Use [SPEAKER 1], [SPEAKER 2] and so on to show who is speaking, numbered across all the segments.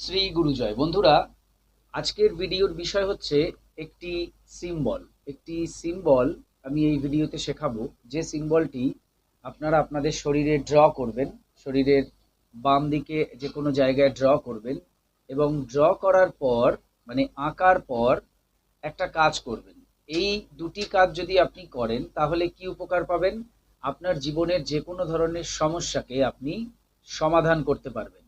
[SPEAKER 1] শ্রী গুরুজয়। বন্ধুরা, আজকের ভিডিওর বিষয় হচ্ছে একটি সিম্বল। একটি সিম্বল আমি এই ভিডিওতে শেখাবো। যে সিম্বলটি আপনারা আপনাদের শরীরে ড্র করবেন, শরীরের বাম দিকে যে কোনো জায়গায় ড্র করবেন এবং ড্র করার পর মানে আঁকার পর একটা কাজ করবেন। এই দুটি কাজ যদি আপনি করেন, তাহলে কি উপকার পাবেন? আপনার জীবনের যে কোনো ধরনের সমস্যাকে আপনি সমাধান করতে পারবেন।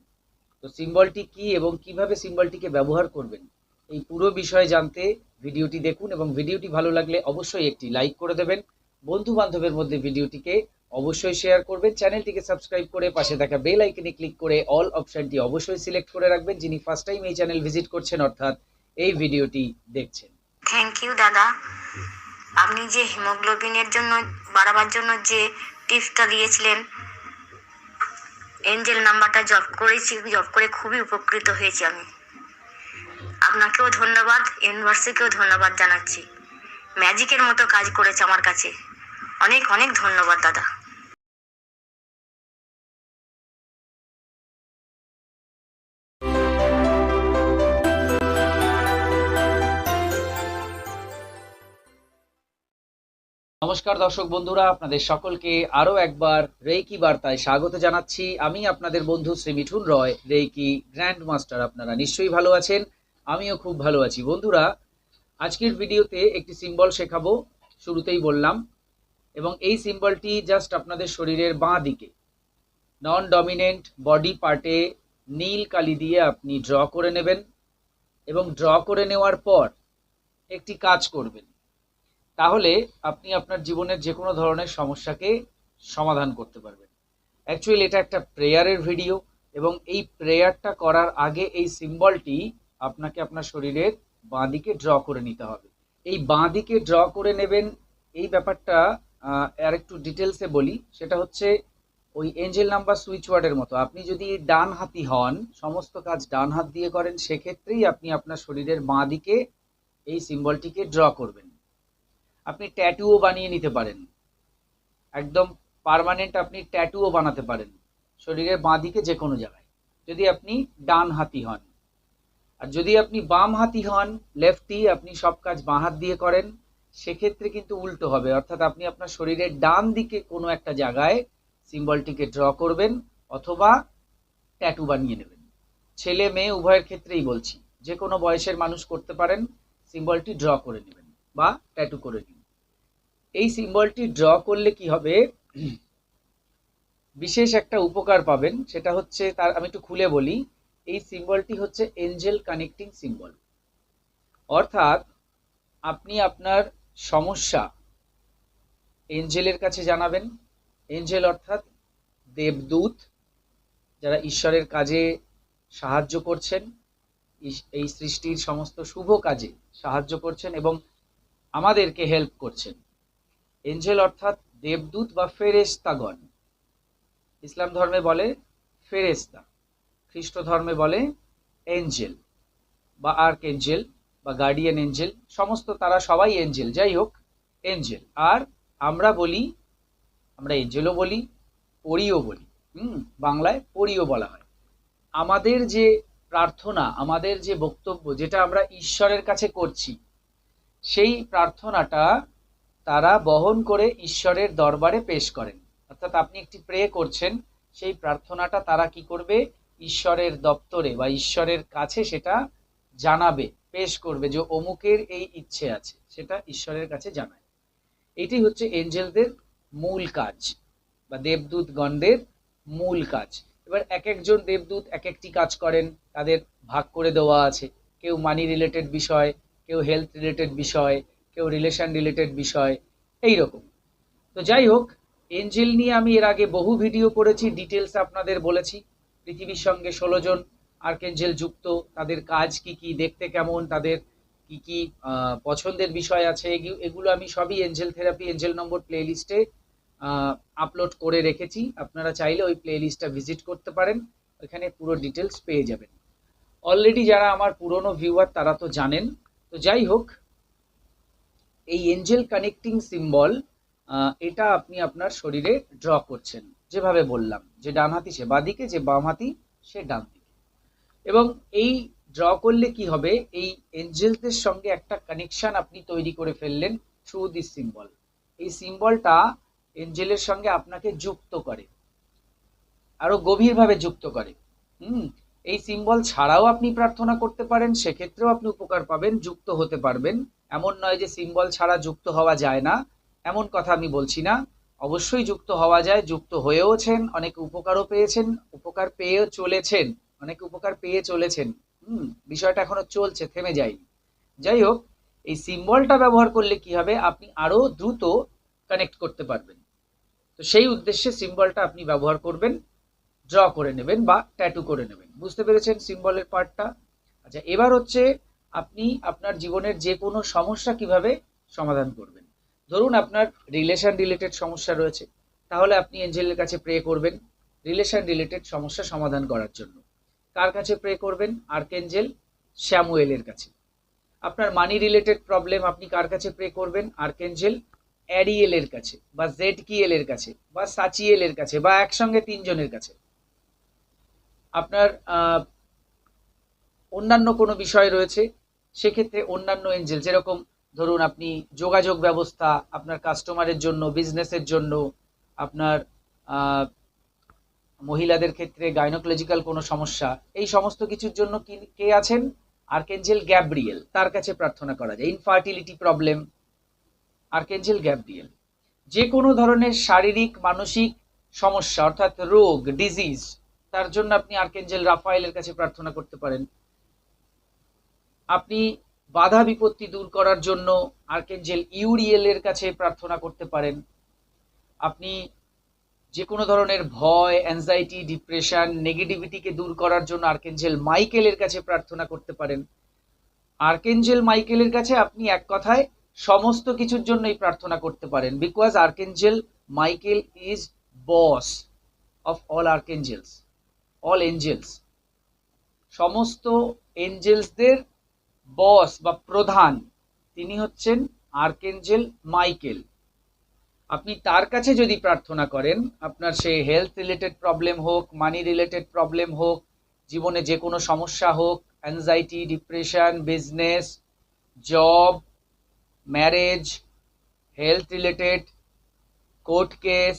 [SPEAKER 1] তো সিম্বলটি কি এবং কীভাবে সিম্বলটিকে ব্যবহার করবেন? এই পুরো বিষয়ে জানতে ভিডিওটি দেখুন এবং ভিডিওটি ভালো লাগলে অবশ্যই একটি লাইক করে দেবেন। বন্ধু বান্ধবের মধ্যে ভিডিওটিকে অবশ্যই শেয়ার করবেন। চ্যানেলটিকে সাবস্ক্রাইব করে পাশে থাকা বেল আইকনে ক্লিক করে অল অপশনটি অবশ্যই সিলেক্ট করে রাখবেন। যিনি ফার্স্ট টাইম এই চ্যানেল ভিজিট করছেন, অর্থাৎ এই ভিডিওটি দেখছেন।
[SPEAKER 2] থ্যাংক ইউ দাদা। আপনি যে হিমোগ্লোবিনের জন্য, বাড়াবার জন্য যে টিপসটা দিয়েছিলেন এঞ্জেল নাম্বারটা জব করেছি জব করে খুবই উপকৃত হয়েছি আমি। আপনাকেও ধন্যবাদ, ইউনিভার্সিটিকেও ধন্যবাদ জানাচ্ছি। ম্যাজিকের মতো কাজ করেছে আমার কাছে। অনেক অনেক ধন্যবাদ, দাদা।
[SPEAKER 1] নমস্কার দর্শক বন্ধুরা, আপনাদের সকলকে আরও একবার রেইকি বার্তায় স্বাগত জানাচ্ছি। আমি আপনাদের বন্ধু Shri Mithun Roy, reiki grand master আপনারা নিশ্চয়ই ভালো আছেন, আমিও খুব ভালো আছি। বন্ধুরা, আজকের ভিডিওতে একটি সিম্বল শেখাবো, শুরুতেই বললাম, এবং এই সিম্বলটি জাস্ট আপনাদের শরীরের বাঁ দিকে নন ডমিনেন্ট বডি পার্টে নীল কালি দিয়ে আপনি ড্র করে নেবেন, এবং ড্র করে নেওয়ার পর একটি কাজ করবেন। তাহলে আপনি আপনার জীবনের যে কোনো ধরনের সমস্যাকে সমাধান করতে পারবেন। অ্যাকচুয়ালি এটা একটা প্রেয়ারের ভিডিও এবং এই প্রেয়ারটা করার আগে এই সিম্বলটি আপনাকে আপনার শরীরের বাঁ দিকে ড্র করে নিতে হবে। এই বাঁ দিকে ড্র করে নেবেন, এই ব্যাপারটা আর একটু ডিটেলসে বলি। সেটা হচ্ছে ওই এঞ্জেল নাম্বার সুইচ ওয়ার্ডের মতো। আপনি যদি ডান হাতি হন, সমস্ত কাজ ডান হাত দিয়ে করেন, সেক্ষেত্রেই আপনি আপনার শরীরের বাঁ দিকে এই সিম্বলটিকে ড্র করবেন। আপনি ট্যাটুও বানিয়ে নিতে পারেন। একদম পার্মানেন্ট আপনি ট্যাটুও বানাতে পারেন। শরীরের বাঁ দিকে যে কোনো জায়গায়। যদি আপনি ডান হাতি হন। আর যদি আপনি বাম হাতি হন লেফটি আপনি সব কাজ বাঁ হাত দিয়ে করেন, সেক্ষেত্রে কিন্তু উল্টো হবে। অর্থাৎ আপনি আপনার শরীরের ডান দিকে কোনো একটা জায়গায় সিম্বলটিকে ড্র করবেন অথবা ট্যাটু বানিয়ে নেবেন। ছেলে মেয়ে উভয়ের ক্ষেত্রেই বলছি। যে কোনো বয়সের মানুষ করতে পারেন সিম্বলটি ড্র করে নেবেন। বা ট্যাটু করে নিন এই সিম্বলটি ড্র করলে কি হবে? বিশেষ একটা উপকার পাবেন, সেটা হচ্ছে তার, আমি একটু খুলে বলি, এই সিম্বলটি হচ্ছে এঞ্জেল কানেক্টিং সিম্বল অর্থাৎ আপনি আপনার সমস্যা এঞ্জেলের কাছে জানাবেন। এঞ্জেল অর্থাৎ দেবদূত, যারা ঈশ্বরের কাজে সাহায্য করছেন, এই সৃষ্টির সমস্ত শুভ কাজে সাহায্য করছেন এবং আমাদেরকে হেল্প করছেন। এঞ্জেল অর্থাৎ দেবদূত বা ফেরেস্তাগণ ইসলাম ধর্মে বলে ফেরেস্তা খ্রিস্ট ধর্মে বলে এঞ্জেল বা আর্ক এঞ্জেল বা গার্ডিয়ান এঞ্জেল সমস্ত তারা সবাই এঞ্জেল যাই হোক এঞ্জেল আর আমরা বলি, আমরা এঞ্জেলও বলি, পরিও বলি। হুম, বাংলায় পরিও বলা হয়। আমাদের যে প্রার্থনা, আমাদের যে বক্তব্য, যেটা আমরা ঈশ্বরের কাছে করছি সেই প্রার্থনাটা তারা বহন করে ঈশ্বরের দরবারে পেশ করেন। অর্থাৎ আপনি একটি প্রে করছেন, সেই প্রার্থনাটা তারা কি করবে? ঈশ্বরের দপ্তরে বা ঈশ্বরের কাছে সেটা জানাবে, পেশ করবে যে অমুকের এই ইচ্ছে আছে, সেটা ঈশ্বরের কাছে জানায়। এটি হচ্ছে এঞ্জেলদের মূল কাজ বা দেবদূত গণদের মূল কাজ। এবার এক একজন দেবদূত এক একটি কাজ করেন, তাদের ভাগ করে দেওয়া আছে। কেউ মানি রিলেটেড বিষয় কেউ হেলথ রিলেটেড বিষয়, কেউ রিলেশন রিলেটেড বিষয় এই রকম তো যাই হোক এঞ্জেল নিয়ে আমি এর আগে বহু ভিডিও করেছি ডিটেলস আপনাদের বলেছি। পৃথিবীর সঙ্গে ষোলো জন আর্কেঞ্জেল যুক্ত, তাদের কাজ কি কি, দেখতে কেমন, তাদের কি কি পছন্দের বিষয় আছে, এগু- এগুলো আমি সবই angel therapy angel number play লিস্টে আপলোড করে রেখেছি। আপনারা চাইলে ওই প্লে লিস্টটা ভিজিট করতে পারেন। ওখানে পুরো ডিটেলস পেয়ে যাবেন। অলরেডি যারা আমার পুরনো ভিউয়ার তারা তো জানেন তো যাই হোক, এই এঞ্জেল কানেক্টিং সিম্বল এটা আপনি আপনার শরীরে ড্র করছেন। যেভাবে বললাম, যে ডান হাতি সে বাদিকে যে বাম হাতি সে ডান দিকে। এবং এই ড্র করলে কি হবে? এই এঞ্জেলসদের সঙ্গে একটা কানেকশন আপনি তৈরি করে ফেললেন থ্রু দিস সিম্বল এই সিম্বলটা এঞ্জেলের সঙ্গে আপনাকে যুক্ত করে, আরও গভীরভাবে যুক্ত করে। হুম? এই সিম্বল ছাড়াও আপনি প্রার্থনা করতে পারেন, সেক্ষেত্রেও আপনি উপকার পাবেন, যুক্ত হতে পারবেন। এমন নয় যে সিম্বল ছাড়া যুক্ত হওয়া যায় না। এমন কথা আমি বলছি না। অবশ্যই যুক্ত হওয়া যায়, যুক্ত হয়েওছেন, অনেক উপকারও পেয়েছেন, উপকার পেয়েও চলেছেন, অনেক উপকার পেয়ে চলেছেন। হুম, বিষয়টা এখনও চলছে, থেমে যায়নি। যাই হোক, এই সিম্বলটা ব্যবহার করলে কি হবে? আপনি আরও দ্রুত কানেক্ট করতে পারবেন। তো সেই উদ্দেশ্যে সিম্বলটা আপনি ব্যবহার করবেন। ড্র করে নেবেন বা ট্যাটু করে নেবেন। বুঝতে পেরেছেন সিম্বলের পার্টটা আচ্ছা এবার হচ্ছে আপনি আপনার জীবনের যে কোনো সমস্যা কীভাবে সমাধান করবেন। ধরুন আপনার রিলেশন রিলেটেড সমস্যা রয়েছে, তাহলে আপনি এঞ্জেলের কাছে প্রে করবেন রিলেশন রিলেটেড সমস্যা সমাধান করার জন্য। কার কাছে প্রে করবেন? আর্কেঞ্জেল শ্যামুয়েলের কাছে। আপনার মানি রিলেটেড প্রবলেম আপনি কার কাছে প্রে করবেন? আর্কেঞ্জেল অ্যারিয়েলের কাছে বা জেড কিয়েলের কাছে বা সাচিয়েলের কাছে বা একসঙ্গে তিনজনের কাছে। আপনার অন্যান্য কোনো বিষয় রয়েছে, সেক্ষেত্রে অন্যান্য এঞ্জেল, যেরকম ধরুন আপনি যোগাযোগ ব্যবস্থা, আপনার কাস্টমারের জন্য, বিজনেসের জন্য, আপনার মহিলাদের ক্ষেত্রে গাইনোকোলজিক্যাল কোনো সমস্যা, এই সমস্ত কিছুর জন্য কি আছেন? আর্কেঞ্জেল গ্যাব্রিয়েল, তার কাছে প্রার্থনা করা যায়। Infertility problem archangel Gabriel. যে কোনো ধরনের শারীরিক, মানসিক সমস্যা, অর্থাৎ রোগ ডিজিজ তার জন্য আপনি আর্কেঞ্জেল রাফায়েলের কাছে প্রার্থনা করতে পারেন। আপনি বাধা বিপত্তি দূর করার জন্য আর্কেঞ্জেল ইউরিয়েলের কাছে প্রার্থনা করতে পারেন। আপনি যে কোনো ধরনের ভয় অ্যাংজাইটি ডিপ্রেশন নেগেটিভিটিকে দূর করার জন্য আর্কেঞ্জেল মাইকেলের কাছে প্রার্থনা করতে পারেন। আর্কেঞ্জেল মাইকেলের কাছে আপনি এক কথায় সমস্ত কিছুর জন্যই প্রার্থনা করতে পারেন। Because archangel Michael is boss of all archangels all angels সমস্ত এঞ্জেলসদের বস বা প্রধান, তিনি হচ্ছেন আর্কেঞ্জেল মাইকেল আপনি তার কাছে যদি প্রার্থনা করেন, আপনার সে হেলথ রিলেটেড প্রবলেম হোক মানি রিলেটেড প্রবলেম হোক, জীবনে যে কোনো সমস্যা হোক anxiety depression business job marriage health related court case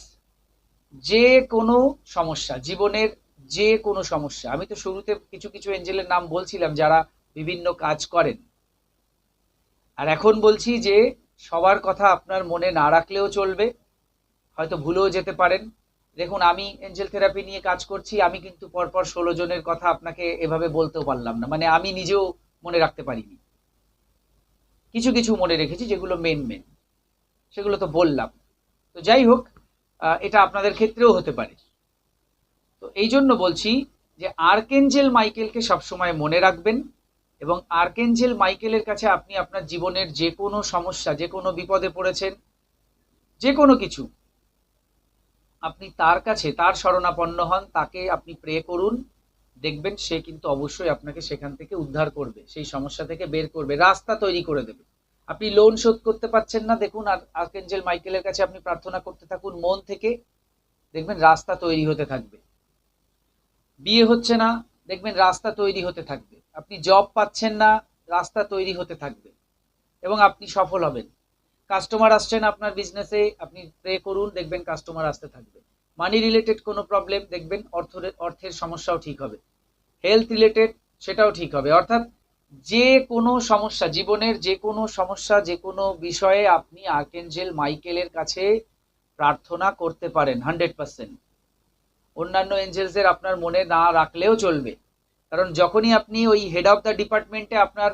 [SPEAKER 1] যে কোনো সমস্যা, জীবনের যে কোনো সমস্যা। আমি তো শুরুতে কিছু কিছু এঞ্জেলের নাম বলছিলাম যারা বিভিন্ন কাজ করেন। আর এখন বলছি যে সবার কথা আপনার মনে না রাখলেও চলবে। হয়তো ভুলেও যেতে পারেন। দেখুন, আমি এঞ্জেল থেরাপি নিয়ে কাজ করছি, আমি কিন্তু পরপর ষোলো জনের কথা আপনাকে এভাবে বলতেও পারলাম না। মানে আমি নিজেও মনে রাখতে পারিনি। কিছু কিছু মনে রেখেছি যেগুলো মেন মেন সেগুলো তো বললাম। তো যাই হোক এটা আপনাদের ক্ষেত্রেও হতে পারে। তো এই জন্য বলছি যে আর্কেঞ্জেল মাইকেলকে সবসময় মনে রাখবেন এবং আর্কেঞ্জেল মাইকেলের কাছে আপনি আপনার জীবনের যে কোনো সমস্যা, যে কোনো বিপদে পড়েছেন, যে কোনো কিছু, আপনি তার কাছে, তার শরণাপন্ন হন, তাকে আপনি প্রে করুন, দেখবেন সে কিন্তু অবশ্যই আপনাকে সেখান থেকে উদ্ধার করবে, সেই সমস্যা থেকে বের করবে, রাস্তা তৈরি করে দেবে। আপনি লোন শোধ করতে পারছেন না, দেখুন আর আর্কেঞ্জেল মাইকেলের কাছে আপনি প্রার্থনা করতে থাকুন, মন থেকে দেখবেন রাস্তা তৈরি হতে থাকবে। বিয়ে হচ্ছে না, দেখবেন রাস্তা তৈরি হতে থাকবে। আপনি জব পাচ্ছেন না, রাস্তা তৈরি হতে থাকবে এবং আপনি সফল হবেন। কাস্টমার আসছেন আপনার বিজনেসে আপনি প্রে করুন, দেখবেন কাস্টমার আসতে থাকবে। মানি রিলেটেড কোনো প্রবলেম দেখবেন অর্থের অর্থের সমস্যাও ঠিক হবে। হেলথ রিলেটেড সেটাও ঠিক হবে। অর্থাৎ যে কোনো সমস্যা, জীবনের যে কোনো সমস্যা, যে কোনো বিষয়ে আপনি আর্কেঞ্জেল মাইকেলের কাছে প্রার্থনা করতে পারেন হান্ড্রেড পার্সেন্ট অন্যান্য এঞ্জেলসের আপনার মনে না রাখলেও চলবে। কারণ যখনই আপনি ওই হেড অফ দ্য ডিপার্টমেন্টে আপনার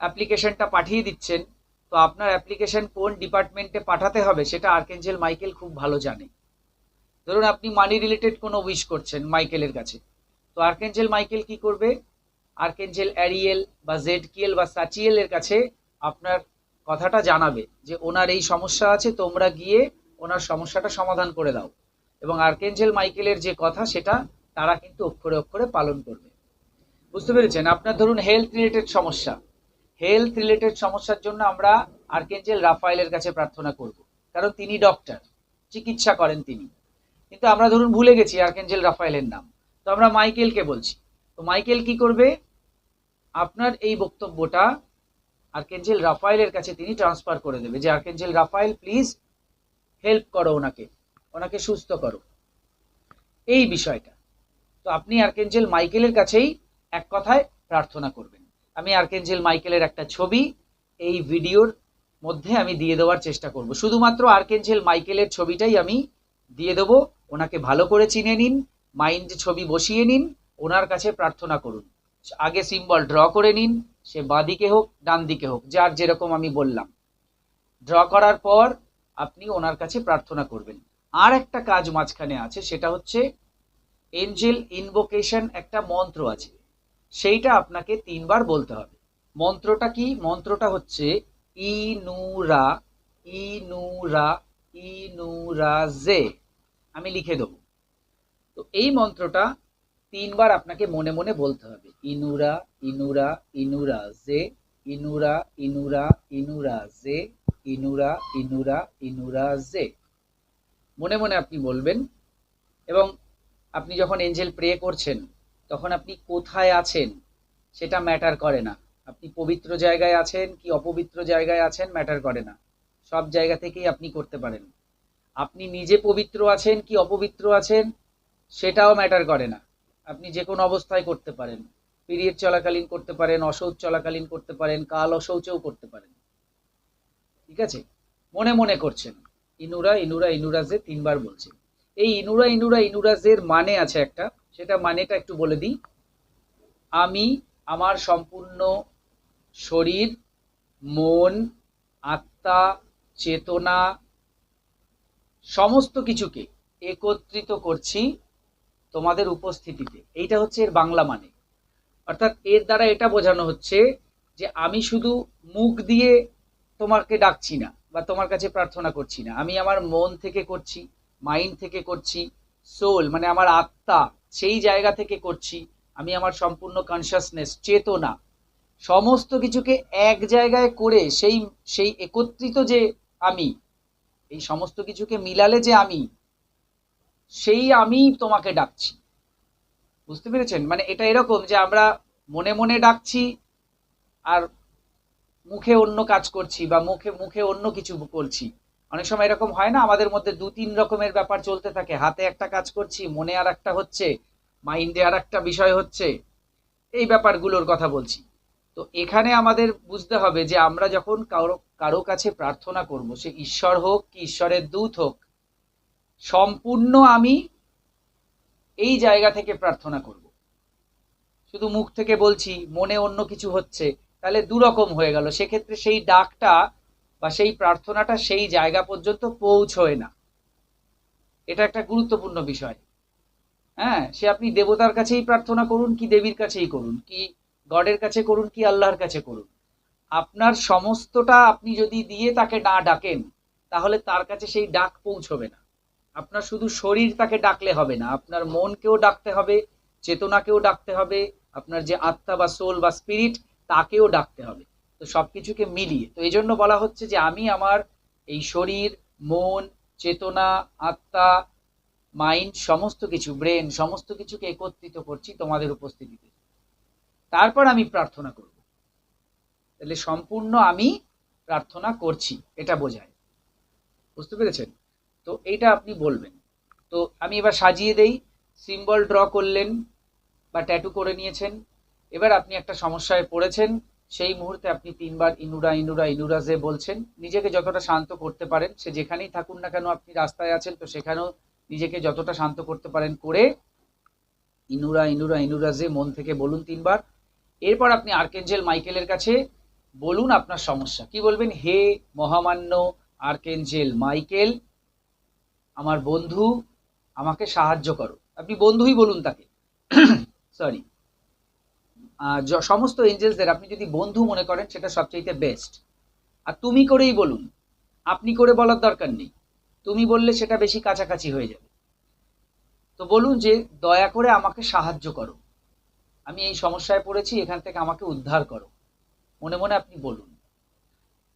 [SPEAKER 1] অ্যাপ্লিকেশনটা পাঠিয়ে দিচ্ছেন, তো আপনার অ্যাপ্লিকেশন কোন ডিপার্টমেন্টে পাঠাতে হবে সেটা আর্কেঞ্জেল মাইকেল খুব ভালো জানে। ধরুন আপনি মানি রিলেটেড কোনো উইশ করছেন মাইকেলের কাছে। তো আর্কেঞ্জেল মাইকেল কি করবে? আর্কেঞ্জেল অ্যারিয়েল বা জেড কিয়েল বা সাচিয়েল এর কাছে আপনার কথাটা জানাবে যে, ওনার এই সমস্যা আছে, তোমরা গিয়ে ওনার সমস্যাটা সমাধান করে দাও। এবং আর্কেঞ্জেল মাইকেলের যে কথা সেটা তারা কিন্তু অক্ষরে অক্ষরে পালন করবে। বুঝতে পেরেছেন? আপনার ধরুন হেলথ রিলেটেড সমস্যা। হেলথ রিলেটেড সমস্যার জন্য আমরা আর্কেঞ্জেল রাফায়েলের কাছে প্রার্থনা করব। কারণ তিনি ডক্টর চিকিৎসা করেন তিনি। কিন্তু আমরা ধরুন ভুলে গেছি আর্কেঞ্জেল রাফায়েলের নাম। তো আমরা মাইকেলকে বলছি। তো মাইকেল কি করবে? আপনার এই বক্তব্যটা আর্কেঞ্জেল রাফায়েলের কাছে তিনি ট্রান্সফার করে দেবে যে, আর্কেঞ্জেল রাফায়েল প্লিজ হেল্প করো ওনাকে। ওনাকে সুস্থ করো। এই বিষয়টা। তো আপনি আর্কেঞ্জেল মাইকেলের কাছেই এক কথায় প্রার্থনা করবেন। আমি আর্কেঞ্জেল মাইকেলের একটা ছবি এই ভিডিওর মধ্যে আমি দিয়ে দেওয়ার চেষ্টা করব। শুধুমাত্র আর্কেঞ্জেল মাইকেলের ছবিটাই আমি দিয়ে দেবো। ওনাকে ভালো করে চিনে নিন, মাইন্ড ছবি বসিয়ে নিন, ওনার কাছে প্রার্থনা করুন। আগে সিম্বল ড্র করে নিন, সে বাঁ দিকে হোক ডান দিকে হোক, যার যেরকম আমি বললাম। ড্র করার পর আপনি ওনার কাছে প্রার্থনা করবেন। আর একটা কাজ মাঝখানে আছে, সেটা হচ্ছে এঞ্জেল ইনভোকেশন একটা মন্ত্র আছে। সেইটা আপনাকে তিনবার বলতে হবে। মন্ত্রটা কি? মন্ত্রটা হচ্ছে ই নুরা ই নুরা ই নুরা জে আমি লিখে দেবো। তো এই মন্ত্রটা তিনবার আপনাকে মনে মনে বলতে হবে। ইনুরা ইনুরা ইনুরা জে ইনুরা ইনুরা ইনুরা জে ইনুরা ইনুরা ইনুরা জে মনে মনে আপনি বলবেন। এবং আপনি যখন এঞ্জেল প্রে করছেন, তখন আপনি কোথায় আছেন সেটা ম্যাটার করে না। আপনি পবিত্র জায়গায় আছেন কি অপবিত্র জায়গায় আছেন ম্যাটার করে না। সব জায়গা থেকেই আপনি করতে পারেন। আপনি নিজে পবিত্র আছেন কি অপবিত্র আছেন সেটাও ম্যাটার করে না। আপনি যে কোনো অবস্থায় করতে পারেন। পিরিয়ড চলাকালীন করতে পারেন অশৌচ চলাকালীন করতে পারেন, কাল অশৌচেও করতে পারেন। ঠিক আছে? মনে মনে করছেন। ইনুরা ইনুরা ইনুরাজে তিনবার বলছেন এই ইনুরা ইনুরা ইনুরাজের মানে আছে একটা, সেটা মানেটা একটু বলে দিই। আমি, আমার সম্পূর্ণ শরীর, মন, আত্মা, চেতনা, সমস্ত কিছুকে একত্রিত করছি তোমাদের উপস্থিতিতে। এইটা হচ্ছে এর বাংলা মানে। অর্থাৎ এর দ্বারা এটা বোঝানো হচ্ছে যে আমি শুধু মুখ দিয়ে তোমাকে ডাকছি না বা তোমার কাছে প্রার্থনা করছি না। আমি আমার মন থেকে করছি মাইন্ড থেকে করছি সোল মানে আমার আত্মা, সেই জায়গা থেকে করছি। আমি আমার সম্পূর্ণ কনসাসনেস চেতনা, সমস্ত কিছুকে এক জায়গায় করে সেই সেই একত্রিত যে আমি, এই সমস্ত কিছুকে মিলালে যে আমি, সেই আমি তোমাকে ডাকছি। বুঝতে পেরেছেন? মানে এটা এরকম যে আমরা মনে মনে ডাকছি আর মুখে অন্য কাজ করছি বা মুখে মুখে অন্য কিছু করছি। অনেক সময় এরকম হয় না? আমাদের মধ্যে দু, তিন রকমের ব্যাপার চলতে থাকে। হাতে একটা কাজ করছি, মনে আর একটা হচ্ছে, মাইন্ডে আর একটা বিষয় হচ্ছে, এই ব্যাপারগুলোর কথা বলছি। তো এখানে আমাদের বুঝতে হবে যে আমরা যখন কারও কারও কাছে প্রার্থনা করব, সে ঈশ্বর হোক কি ঈশ্বরের দূত হোক, সম্পূর্ণ আমি এই জায়গা থেকে প্রার্থনা করব। শুধু মুখ থেকে বলছি, মনে অন্য কিছু হচ্ছে তাহলে দুরকম হয়ে গেল। সেক্ষেত্রে সেই ডাকটা বা সেই প্রার্থনাটা সেই জায়গা পর্যন্ত পৌঁছয় না। এটা একটা গুরুত্বপূর্ণ বিষয়। হ্যাঁ সে আপনি দেবতার কাছেই প্রার্থনা করুন কি দেবীর কাছেই করুন, কি গডের কাছে করুন, কি আল্লাহর কাছে করুন। আপনার সমস্তটা আপনি যদি দিয়ে তাকে না ডাকেন, তাহলে তার কাছে সেই ডাক পৌঁছবে না। আপনার শুধু শরীর তাকে ডাকলে হবে না, আপনার মনকেও ডাকতে হবে, চেতনাকেও ডাকতে হবে, আপনার যে আত্মা বা সোল বা স্পিরিট তাকেও ডাকতে হবে। তো সব কিছুকে মিলিয়ে। তো এই জন্য বলা হচ্ছে যে আমি আমার এই শরীর, মন, চেতনা, আত্মা, মাইন্ড সমস্ত কিছু, ব্রেন সমস্ত কিছুকে একত্রিত করছি তোমাদের উপস্থিতিতে। তারপর আমি প্রার্থনা করব। তাহলে সম্পূর্ণ আমি প্রার্থনা করছি, এটা বোঝায়। বুঝতে পেরেছেন? তো এইটা আপনি বলবেন। তো আমি এবার সাজিয়ে দেই। সিম্বল ড্র করলেন বা ট্যাটু করে নিয়েছেন। এবার আপনি একটা সমস্যায় পড়েছেন, সেই মুহূর্তে আপনি তিনবার ইনুরা ইনুরা ইনুরাজে বলছেন, নিজেকে যতটা শান্ত করতে পারেন, সে যেখানেই থাকুন না কেন আপনি রাস্তায় আছেন, তো সেখানেও নিজেকে যতটা শান্ত করতে পারেন করে ইনুরা ইনুরা ইনুরাজে মন থেকে বলুন তিনবার। এরপর আপনি আর্কেঞ্জেল মাইকেলের কাছে বলুন আপনার সমস্যা। কি বলবেন? হে মহামান্য আর্কেঞ্জেল মাইকেল, আমার বন্ধু, আমাকে সাহায্য করো। আপনি বন্ধুই বলুন তাকে। সরি সমস্ত এঞ্জেলসদের আপনি যদি বন্ধু মনে করেন, সেটা সবচাইতে বেস্ট আর তুমি করেই বলুন, আপনি করে বলার দরকার নেই। তুমি বললে সেটা বেশি কাছাকাছি হয়ে যাবে। তো বলুন যে, দয়া করে আমাকে সাহায্য করো। আমি এই সমস্যায় পড়েছি, এখান থেকে আমাকে উদ্ধার করো। মনে মনে আপনি বলুন।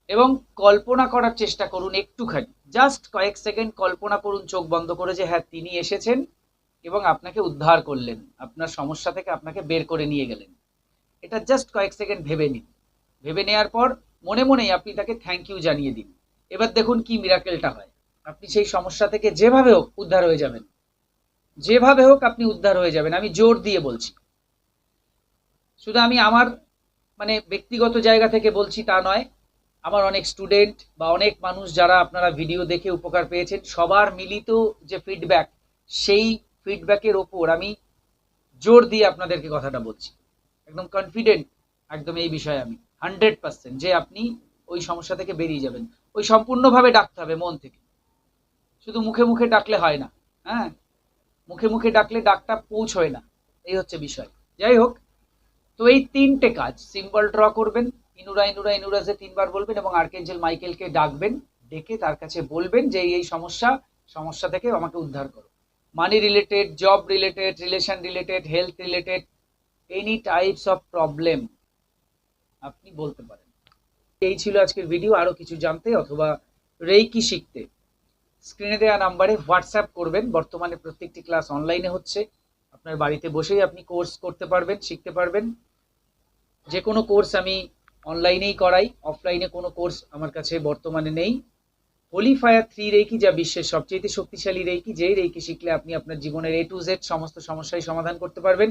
[SPEAKER 1] এবং কল্পনা করার চেষ্টা করুন একটুখানি। জাস্ট কয়েক সেকেন্ড কল্পনা করুন, চোখ বন্ধ করে যে হ্যাঁ তিনি এসেছেন এবং আপনাকে উদ্ধার করলেন। আপনার সমস্যা থেকে আপনাকে বের করে নিয়ে গেলেন। এটা জাস্ট কয়েক সেকেন্ড ভেবে নিন। ভেবে নেওয়ার পর মনে মনেই আপনি তাকে থ্যাংক ইউ জানিয়ে দিন। এবার দেখুন কি মিরাকেলটা হয়। আপনি সেই সমস্যা থেকে যেভাবে হোক উদ্ধার হয়ে যাবেন। যেভাবে হোক আপনি উদ্ধার হয়ে যাবেন। আমি জোর দিয়ে বলছি। শুধু আমি আমার মানে ব্যক্তিগত জায়গা থেকে বলছি তা নয়, আমার অনেক স্টুডেন্ট বা অনেক মানুষ যারা আপনারা ভিডিও দেখে উপকার পেয়েছেন, সবার মিলিত যে ফিডব্যাক সেই ফিডব্যাকের ওপর আমি জোর দিয়ে আপনাদেরকে কথাটা বলছি। একদম কনফিডেন্ট একদম এই বিষয়ে আমি। হান্ড্রেড পার্সেন্ট যে আপনি ওই সমস্যা থেকে বেরিয়ে যাবেন। ওই সম্পূর্ণভাবে ডাকতে হবে মন থেকে। শুধু মুখে মুখে ডাকলে হয় না হ্যাঁ? মুখে মুখে ডাকলে ডাকটা পৌঁছয় না। এই হচ্ছে বিষয়। যাই হোক, তো এই তিনটে কাজ সিম্বল ড্র করবেন, ইনুরা ইনুরা ইনুরাজে তিনবার বলবেন এবং আর্কেঞ্জেল মাইকেলকে ডাকবেন, ডেকে তার কাছে বলবেন যে এই এই সমস্যা সমস্যা থেকে আমাকে উদ্ধার করো। Money related job related relation related health related any types of problem আপনি বলতে পারেন। এই ছিল আজকের ভিডিও আরও কিছু জানতে অথবা রেইকি শিখতে। স্ক্রিনে দেওয়া নাম্বারে হোয়াটসঅ্যাপ করবেন। বর্তমানে প্রত্যেকটি ক্লাস অনলাইনে হচ্ছে। আপনার বাড়িতে বসেই আপনি কোর্স করতে পারবেন, শিখতে পারবেন। যে কোনো কোর্স আমি অনলাইনেই করাই অফলাইনে কোনো কোর্স আমার কাছে বর্তমানে নেই। হোলি ফায়ার থ্রি রেকি যা বিশ্বের সবচেয়ে শক্তিশালী রেকি যেই রেকি শিখলে আপনি আপনার জীবনের এ টু জেড সমস্ত সমস্যাই সমাধান করতে পারবেন।